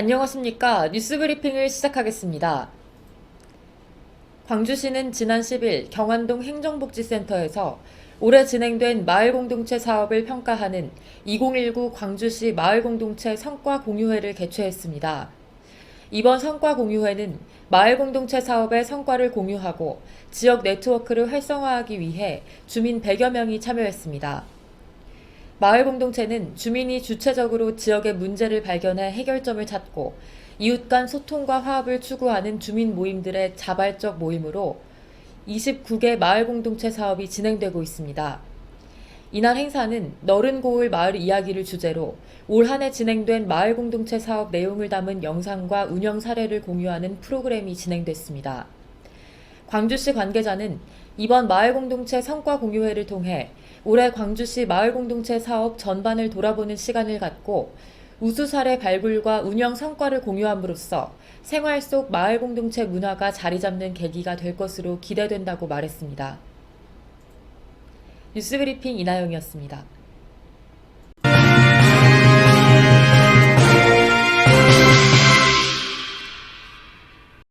안녕하십니까. 뉴스 브리핑을 시작하겠습니다. 광주시는 지난 10일 경안동 행정복지센터에서 올해 진행된 마을공동체 사업을 평가하는 2019 광주시 마을공동체 성과 공유회를 개최했습니다. 이번 성과 공유회는 마을 공동체 사업의 성과를 공유하고 지역 네트워크를 활성화하기 위해 주민 100여 명이 참여했습니다. 마을 공동체는 주민이 주체적으로 지역의 문제를 발견해 해결점을 찾고 이웃 간 소통과 화합을 추구하는 주민 모임들의 자발적 모임으로 29개 마을 공동체 사업이 진행되고 있습니다. 이날 행사는 너른 고을 마을 이야기를 주제로 올 한 해 진행된 마을 공동체 사업 내용을 담은 영상과 운영 사례를 공유하는 프로그램이 진행됐습니다. 광주시 관계자는 이번 마을 공동체 성과 공유회를 통해 올해 광주시 마을 공동체 사업 전반을 돌아보는 시간을 갖고 우수 사례 발굴과 운영 성과를 공유함으로써 생활 속 마을 공동체 문화가 자리 잡는 계기가 될 것으로 기대된다고 말했습니다. 뉴스브리핑 이나영이었습니다.